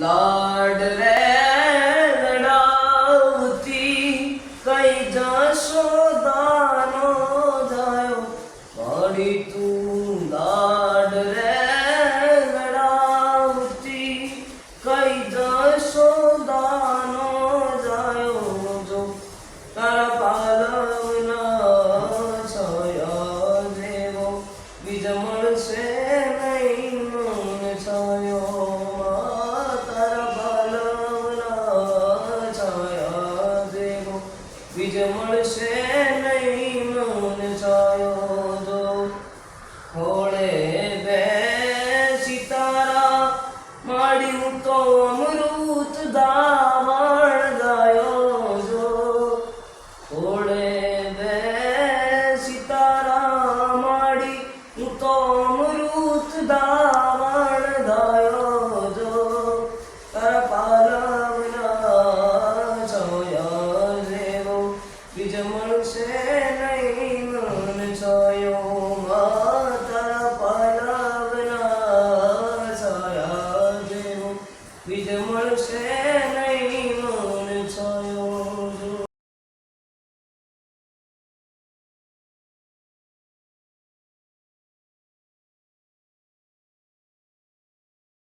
લાડ રે લડાવતી કઈ જશોદાનો જાયો? મારી તું લાડ રે લડાવતી કઈ જશોદાનો જાયો? જો તારા પાલવના છાયા જેવો બીજ મળશે નહીં મન છાયો. કમળ સે નહીં મન જાયો દો ખોળે બે સિતારા માડ્યું તો અમૃત દાવણ ગાયો જો ખોળે બે સિતારા માડી હું તો Yeah.